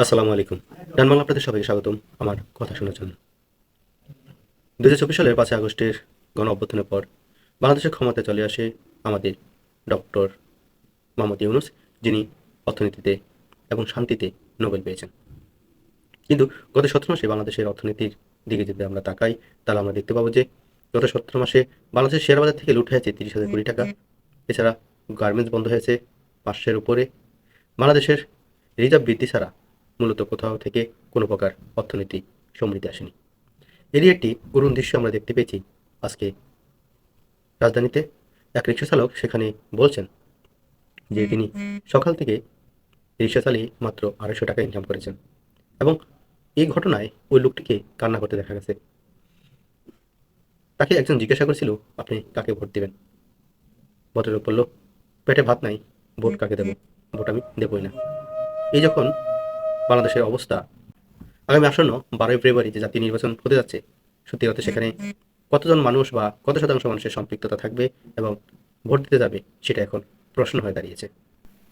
আসসালামু আলাইকুম। ডান বাংলা আপনাদের সবাইকে স্বাগতম আমার কথা শোনার জন্য। দু হাজার চব্বিশ সালের পাঁচই আগস্টের গণ অভ্যুত্থানের পর বাংলাদেশের চলে আসে আমাদের ডক্টর মোহাম্মদ ইউনুস, যিনি অর্থনীতিতে এবং শান্তিতে নোবেল পেয়েছেন। কিন্তু গত সতেরো মাসে বাংলাদেশের অর্থনীতির দিকে যদি আমরা তাকাই, তাহলে আমরা দেখতে পাবো যে গত সতেরো মাসে বাংলাদেশের শেয়ার বাজার থেকে লুট হয়েছে তিরিশ হাজার কোটি টাকা। এছাড়া গার্মেন্টস বন্ধ হয়েছে পাঁচশের উপরে। বাংলাদেশের রিজার্ভ বৃদ্ধি ছাড়া মূলত কোথাও থেকে কোনো প্রকার অর্থনীতি সমৃদ্ধি আসেনি। এরই একটি করুণ দৃশ্য আমরা দেখতে পেয়েছি আজকে রাজধানীতে। এক রিক্সা চালক সেখানে বলছেন যে তিনি সকাল থেকে রিক্সা চালিয়ে মাত্র আড়াইশো টাকা ইনকাম করেছেন এবং এই ঘটনায় ওই লোকটিকে কান্না করতে দেখা গেছে। তাকে একজন জিজ্ঞাসা করেছিল, আপনি কাকে ভোট দেবেন? ভোটের বলল পেটে ভাত নাই ভোট কাকে দেবো? ভোট আমি দেবই না। এই যখন বাংলাদেশের অবস্থা আগামী আসন্ন বারোই ফেব্রুয়ারি যে জাতীয় নির্বাচন হতে যাচ্ছে সত্যি কথা সেখানে কতজন মানুষ বা কত শতাংশ মানুষের সম্পৃক্ততা থাকবে এবং ভোট দিতে যাবে সেটা এখন প্রশ্ন হয়ে দাঁড়িয়েছে।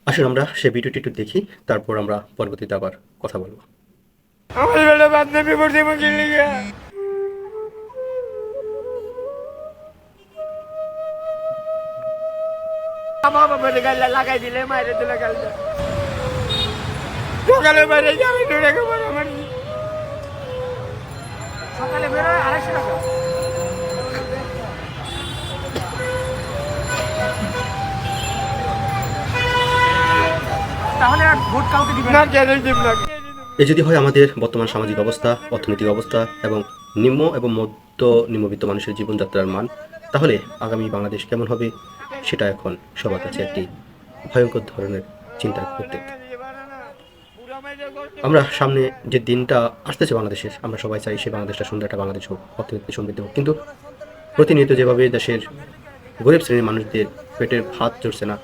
আসুন আমরা সে ভিডিওটি একটু দেখি তারপর আমরা পরবর্তীতে আবার কথা বলব। আমার বেলা পড়ছে লাগাই দিলে মাইরে দিলে সকালে যাবে আমার সকালে বেরোয় আড়াইশো টাকা। এই যদি হয় আমাদের বর্তমান সামাজিক অবস্থা অর্থনৈতিক অবস্থা এবং নিম্ন এবং মধ্য নিম্নবিত্ত মানুষের জীবনযাত্রার মান তাহলে আগামী বাংলাদেশ কেমন হবে? সেটা এখন সবার কাছে একটি ভয়ঙ্কর ধরনের চিন্তার উদ্বেগ আমরা সামনে যে দিনটা আসতেছে বাংলাদেশের, আমরা সবাই চাই সে বাংলাদেশটা সুন্দর একটা বাংলাদেশ হোক অর্থনীতি সমৃদ্ধ হোক। কিন্তু প্রতিনিয়ত যেভাবে দেশের গরিব শ্রেণির মানুষদের পেটের ভাত চড়ছে না,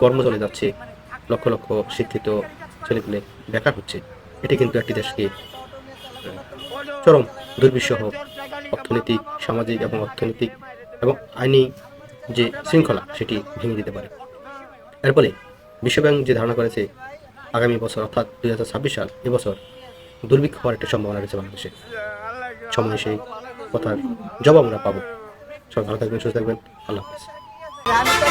কর্ম চলে যাচ্ছে, লক্ষ লক্ষ শিক্ষিত ছেলেপুলে বেকার হচ্ছে, এটি কিন্তু একটি দেশকে চরম দুর্বিষহ অর্থনৈতিক, সামাজিক এবং অর্থনৈতিক এবং আইনি যে শৃঙ্খলা সেটি ভেঙে দিতে পারে। এর ফলে বিশ্বব্যাংক যে ধারণা করেছে, আগামী বছর অর্থাৎ দুই হাজার ছাব্বিশ সাল এবছর দুর্ভিক্ষ হওয়ার একটা সম্ভাবনা রয়েছে বাংলাদেশে। সময় সেই কথার জবাব আমরা পাবো। সব ভালো থাকবেন, সুস্থ থাকবেন। আল্লাহ হাফিজ।